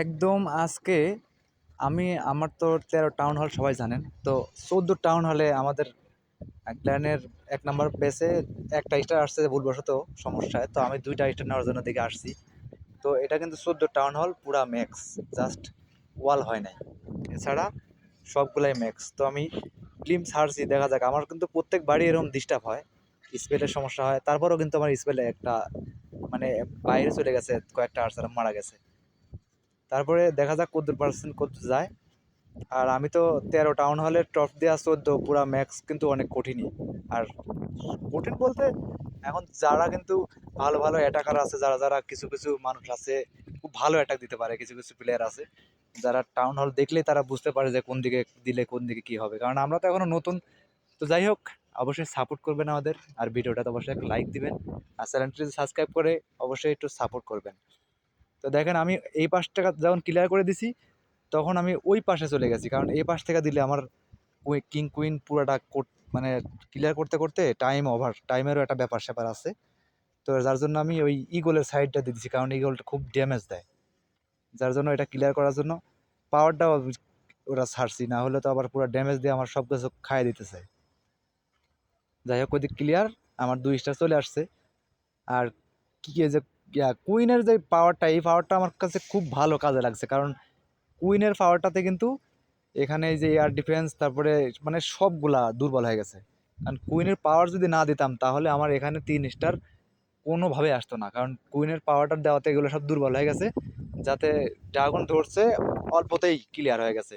একদম আজকে আমি, আমার তো তেরো টাউন হল সবাই জানেন। তো চোদ্দ টাউন হলে আমাদের ক্ল্যানের এক নম্বর বেসে একটা স্টার আসছে ভুলবশত সমস্যায় তো আমি দুইটা স্টার নেওয়ার জন্য দিকে আসছি। তো এটা কিন্তু চোদ্দ টাউন হল পুরা ম্যাক্স জাস্ট ওয়াল হয় নাই। এছাড়া সবগুলাই ম্যাক্স তো আমি ফিল্ম ছাড়ছি দেখা যাক। আমার কিন্তু প্রত্যেক বাড়ি এরকম ডিস্টার্ব হয়। স্পেলের সমস্যা হয়। তারপরেও কিন্তু আমার স্পেলে একটা মানে বাইরে চলে গেছে, কয়েকটা আর্সার মারা গেছে। তারপরে দেখা যাক কত পার্সেন্ট কত যায়। আর আমি তো তেরো টাউন হলের টপ দেওয়া চোদ্দ, পুরা ম্যাক্স কিন্তু অনেক কঠিনই। আর কঠিন বলতে এখন যারা কিন্তু ভালো ভালো অ্যাটাকার আছে, যারা যারা কিছু কিছু মানুষ আছে, খুব ভালো অ্যাটাক দিতে পারে, কিছু কিছু প্লেয়ার আছে। যারা টাউন হল দেখলেই তারা বুঝতে পারে যে কোন দিকে দিলে কোন দিকে কি হবে। কারণ আমরা তো এখনও নতুন। তো যাই হোক, অবশ্যই সাপোর্ট করবেন আমাদের। আর ভিডিওটা তো অবশ্যই লাইক দিবেন। আর চ্যানেলটি সাবস্ক্রাইব করে অবশ্যই একটু সাপোর্ট করবেন। তো দেখেন আমি এই পাশটা যখন ক্লিয়ার করে দিছি, তখন আমি ওই পাশে চলে গেছি। কারণ এই পাশ থেকে দিলে আমার কিং কুইন পুরোটা মানে ক্লিয়ার করতে করতে টাইম ওভার টাইমেরও একটা ব্যাপার স্যাপার আছে। তো যার জন্য আমি ওই ইগোলের সাইডটা দিয়ে দিচ্ছি কারণ ইগোলটা খুব ড্যামেজ দেয়। যার জন্য এটা ক্লিয়ার করার জন্য পাওয়ারটাও ওরা ছাড়ছি, না হলে তো আবার পুরো ড্যামেজ দিয়ে আমার সব কিছু খাইয়ে দিতেছে। যাই হোক ওইদিক ক্লিয়ার আমার দুই স্টার চলে আসছে। আর কী যে কুইনের যে পাওয়ারটা এই পাওয়ারটা আমার কাছে খুব ভালো কাজে লাগছে। কারণ কুইনের পাওয়ারটাতে কিন্তু এখানে যে এয়ার ডিফেন্স তারপরে মানে সবগুলা দুর্বল হয়ে গেছে। কারণ কুইনের পাওয়ার যদি না দিতাম, তাহলে আমার এখানে তিন স্টার কোনোভাবে আসতো না। কারণ কুইনের পাওয়ারটা দেওয়াতে এগুলো সব দুর্বল হয়ে গেছে, যাতে ড্রাগন ধরছে, অল্পতেই ক্লিয়ার হয়ে গেছে।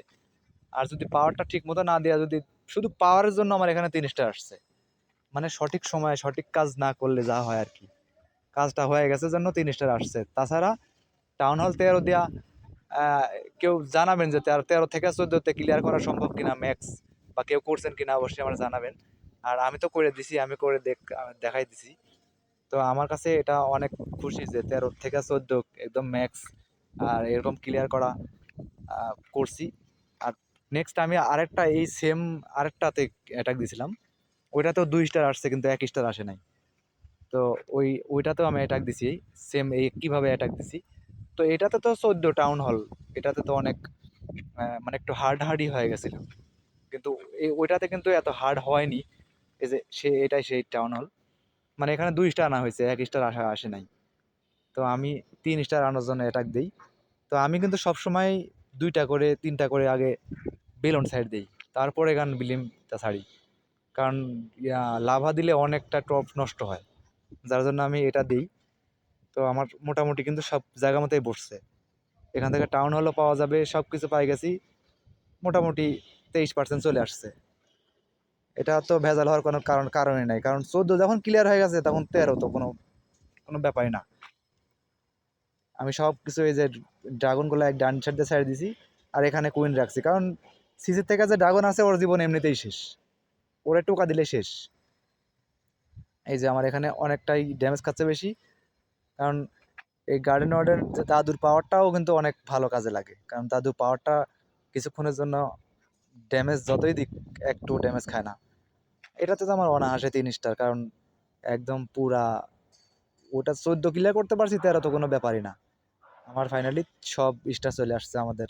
আর যদি পাওয়ারটা ঠিক মতো না দেওয়া যদি শুধু পাওয়ারের জন্য আমার এখানে তিন স্টার আসছে। মানে সঠিক সময়ে সঠিক কাজ না করলে যা হয় আর কি। কাজটা হয়ে গেছে জন্য তিন স্টার আসছে। তাছাড়া টাউন হল তেরো দেওয়া কেউ জানাবেন যে তেরো তেরো থেকে চোদ্দোতে ক্লিয়ার করা সম্ভব কিনা ম্যাক্স বা কেউ করছেন কিনা অবশ্যই আমার জানাবেন। আর আমি তো করে দিছি, আমি করে দেখ দেখাই দিছি। তো আমার কাছে এটা অনেক খুশি যে তেরো থেকে চোদ্দ একদম ম্যাক্স আর এরকম ক্লিয়ার করা করছি। আর নেক্সট আমি আরেকটা এই সেম আরেকটাতে অ্যাটাক দিছিলাম। ওইটাতেও দুই স্টার আসছে, কিন্তু এক স্টার আসে নাই। তো ওই, ওইটাতেও আমি অ্যাটাক দিছি। সেম এই কীভাবে অ্যাটাক দিছি। তো এটাতে তো চোদ্দ টাউন হল এটাতে তো অনেক মানে একটু হার্ড হার্ডই হয়ে গেছিল। কিন্তু এই, ওইটাতে কিন্তু এত হার্ড হয়নি। এই যে সে, এটাই সেই টাউন হল মানে এখানে দুই স্টার আনা হয়েছে, এক স্টার আসা, আসে নাই। তো আমি তিন স্টার আনার জন্য অ্যাটাক দিই। তো আমি কিন্তু সবসময় দুইটা করে, তিনটা করে আগে বেলন সাইড দিই। তারপরে গান বিলিমটা ছাড়ি। কারণ লাভা দিলে অনেকটা টপ নষ্ট হয়। যার জন্য আমি এটা দিই। তো আমার মোটামুটি কিন্তু সব জায়গা মতোই বসছে। এখান থেকে টাউন হলও পাওয়া যাবে সব কিছু পাই গেছি। মোটামুটি তেইশ পার্সেন্ট চলে আসছে। এটা তো ভেজাল হওয়ার কোনো কারণ, কারণই নাই। কারণ চোদ্দ যখন ক্লিয়ার হয়ে গেছে, তখন তেরো তো কোনো কোনো ব্যাপারই না। আমি সব কিছু এই যে ড্রাগনগুলো এক ডান সাইড দিয়ে সাইড দিছি, আর এখানে কুইন রাখছি। কারণ সিসির থেকে যে ড্রাগন আছে, ওর জীবন এমনিতেই শেষ। ওরে টোকা দিলে শেষ। এই যে আমার এখানে অনেকটাই ড্যামেজ খাচ্ছে বেশি। কারণ এই গার্ডেন ওয়ার্ডের যে দাদুর পাওয়ারটাও কিন্তু অনেক ভালো কাজে লাগে। কারণ দাদুর পাওয়ারটা কিছুক্ষণের জন্য ড্যামেজ যতই দিক, একটু ড্যামেজ খায় না। এটাতে তো আমার অনাহাসে তিন স্টার কারণ একদম পুরা ওটা চোদ্দ ক্লিয়ার করতে পারছি, তেরো তো কোনো ব্যাপারই না। আমার ফাইনালি সব স্টার চলে আসছে আমাদের।